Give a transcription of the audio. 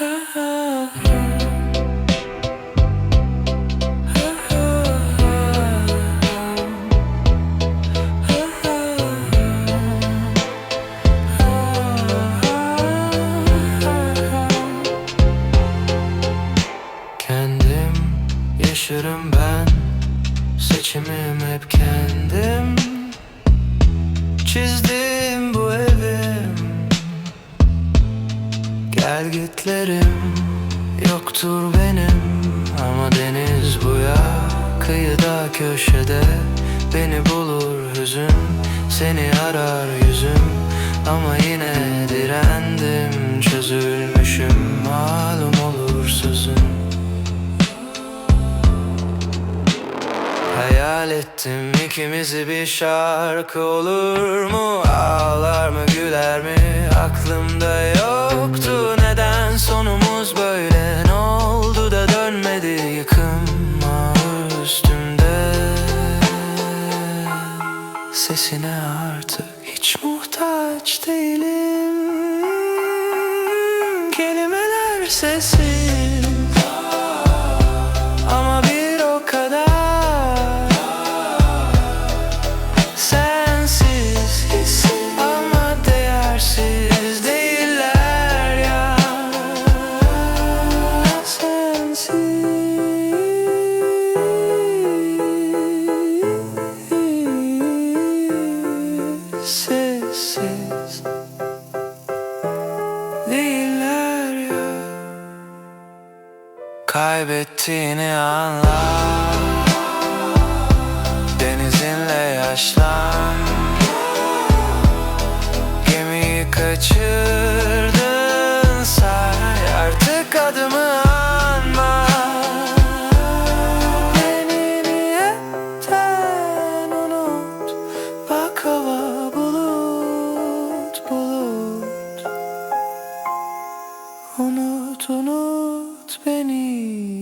Kendim yaşarım ben Seçimim hep kendim. Çizdim Gelgitlerim yoktur benim. Ama deniz bu ya Kıyıda köşede. Beni bulur hüzün Seni arar yüzüm. Ama yine direndim Çözülmüşüm. Malum olur sözün. Hayal ettim ikimizi bir şarkı olur mu? Ağlar mı güler mi? Aklımda yoktu Sesine artık hiç muhtaç değilim. Kelimeler sessiz Sessiz Değiller ya. Kaybettiğini anla Denizinle yaşlan Gemiyi kaçırdın Unut unut beni.